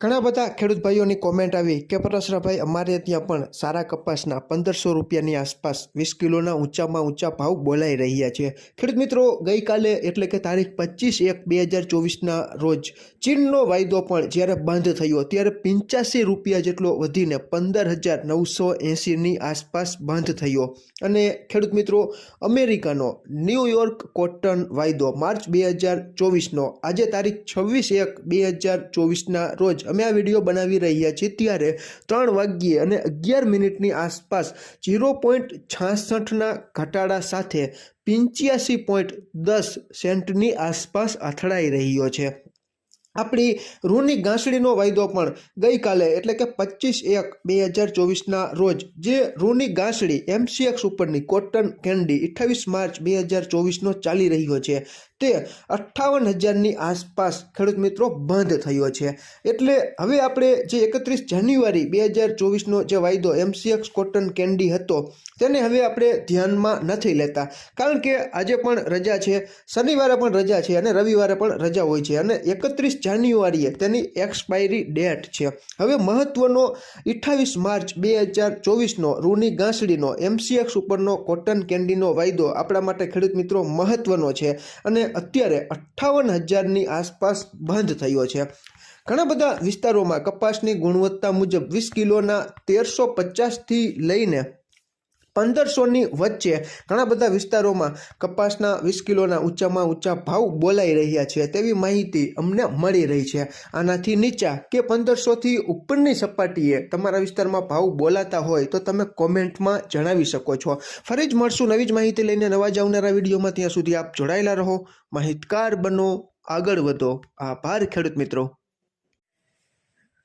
ઘણા બધા ખેડૂત ભાઈઓની કોમેન્ટ આવી કે પરસરાભાઈ, અમારે ત્યાં પણ સારા કપાસના પંદરસો રૂપિયાની આસપાસ વીસ કિલોના ઊંચામાં ઊંચા ભાવ બોલાઈ રહ્યા છે. ખેડૂત મિત્રો, ગઈકાલે એટલે કે તારીખ પચીસ એક બે હજાર ચોવીસના રોજ ચીનનો વાયદો પણ જ્યારે બંધ થયો ત્યારે પંચ્યાસી રૂપિયા જેટલો વધીને પંદર હજાર નવસો એંસીની આસપાસ બંધ થયો. અને ખેડૂત મિત્રો, અમેરિકાનો ન્યૂયોર્ક કોટન વાયદો માર્ચ બે હજાર ચોવીસનો, આજે તારીખ છવ્વીસ એક બે હજાર ચોવીસના રોજ અમે આ વીડિયો બનાવી રહ્યા છીએ ત્યારે ત્રણ વાગ્યે અને અગિયાર મિનિટની આસપાસ ઝીરો પોઈન્ટ છાસઠના ઘટાડા સાથે પિંચ્યાસી પોઈન્ટ દસ સેન્ટની આસપાસ અથડાઈ રહ્યો છે. આપણી રૂની ઘાસડીનો વાયદો પણ ગઈકાલે એટલે કે પચીસ એક બે હજાર ચોવીસના રોજ જે રૂની ઘાસડી એમસીએક્સ ઉપરની કોટન કેન્ડી અઠ્ઠાવીસ માર્ચ બે હજાર ચોવીસનો ચાલી રહ્યો છે. તે અઠ્ઠાવન હજારની આસપાસ ખેડૂત મિત્રો બંધ થયો છે. એટલે હવે આપણે જે એકત્રીસ જાન્યુઆરી બે હજાર ચોવીસનો જે વાયદો એમસીએક્સ કોટન કેન્ડી હતો તેને હવે આપણે ધ્યાનમાં નથી લેતા. કારણ કે આજે પણ રજા છે, શનિવારે પણ રજા છે અને રવિવારે પણ રજા હોય છે અને એકત્રીસ જાન્યુઆરીએ તેની એક્સપાયરી ડેટ છે. હવે મહત્વનો અઠ્ઠાવીસ માર્ચ બે હજાર ચોવીસનો રૂની ગાંસડીનો એમસીએક્સ ઉપરનો કોટન કેન્ડીનો વાયદો આપણા માટે ખેડૂત મિત્રો મહત્વનો છે અને અત્યારે અઠ્ઠાવન હજારની આસપાસ બંધ થયો છે. ઘણા બધા વિસ્તારોમાં કપાસની ગુણવત્તા મુજબ વીસ કિલોના તેરસો પચાસથી લઈને પંદરસોની વચ્ચે ઘણા બધા વિસ્તારોમાં કપાસના વીસ કિલોના ઊંચામાં ઊંચા ભાવ બોલાઈ રહ્યા છે. તેવી માહિતી અમને મળી રહી છે. આનાથી નીચા કે પંદરસોથી ઉપરની સપાટીએ તમારા વિસ્તારમાં ભાવ બોલાતા હોય તો તમે કોમેન્ટમાં જણાવી શકો છો. ફરી જ મળશું નવી જ માહિતી લઈને નવા જ આવનારા વિડીયોમાં. ત્યાં સુધી આપ જોડાયેલા રહો. માહિતગાર બનો. આગળ વધો. આભાર ખેડૂત મિત્રો.